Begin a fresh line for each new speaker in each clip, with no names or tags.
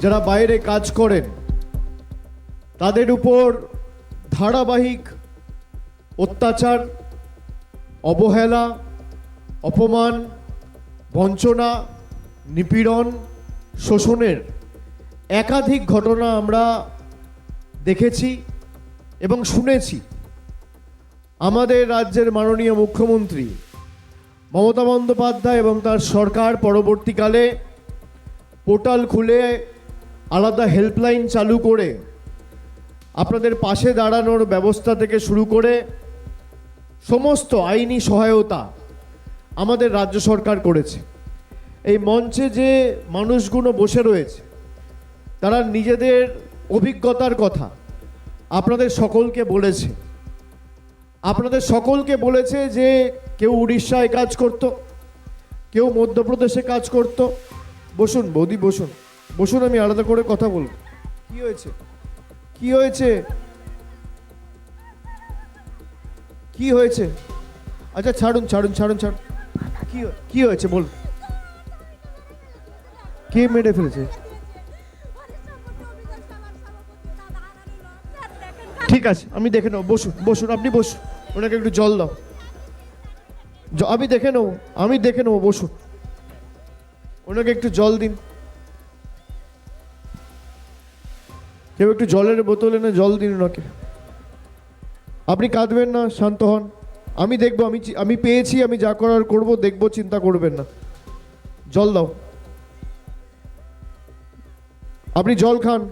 যারা বাইরে কাজ করেন, তাদের উপর ধারাবাহিক অত্যাচার, অবহেলা, অপমান, বঞ্চনা, নিপীড়ন, শোষণের একাধিক ঘটনা আমরা দেখেছি এবং শুনেছি। আমাদের রাজ্যের মাননীয় মুখ্যমন্ত্রী মমতা বন্দ্যোপাধ্যায় এবং তার সরকার পরবর্তীকালে পোর্টাল খুলে আলাদা হেল্পলাইন চালু করে আপনাদের পাশে দাঁড়ানোর ব্যবস্থা থেকে শুরু করে সমস্ত আইনি সহায়তা আমাদের রাজ্য সরকার করেছে। এই মঞ্চে যে মানুষগুলো বসে রয়েছে, তারা নিজেদের অভিজ্ঞতার কথা আপনাদের সকলকে বলেছে। আপনাদের সকলকে বলেছে যে কেউ উড়িষ্যায় কাজ করত, কেউ মধ্যপ্রদেশে কাজ করত। বসুন, বৌদি, বসুন। বসুন আমি আলাদা করে কথা বলব। কি হয়েছে? কি হয়েছে? কি হয়েছে? আচ্ছা ছাড়ুন ছাড়ুন ছাড়ুন ছাড়ুন। কি কি হয়েছে বল কে মেরে ফেলেছে? ঠিক আছে আমি দেখে নেব। বসুন বসুন আপনি বসুন। ওনাকে একটু জল দাও। আমি দেখে নেব আমি দেখে নেব বসুন। ওনাকে একটু জল দিন। কেউ একটু জলের বোতল এনে জল দিন ওনাকে। আপনি কাঁদবেন না, শান্ত হন। আমি দেখব, আমি আমি পেয়েছি, আমি যা করার করব, দেখব, চিন্তা করবেন না। জল দাও। আপনি জল খান।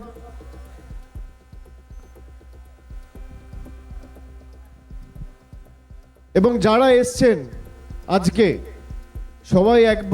এবং যারা এসছেন আজকে, সবাই এক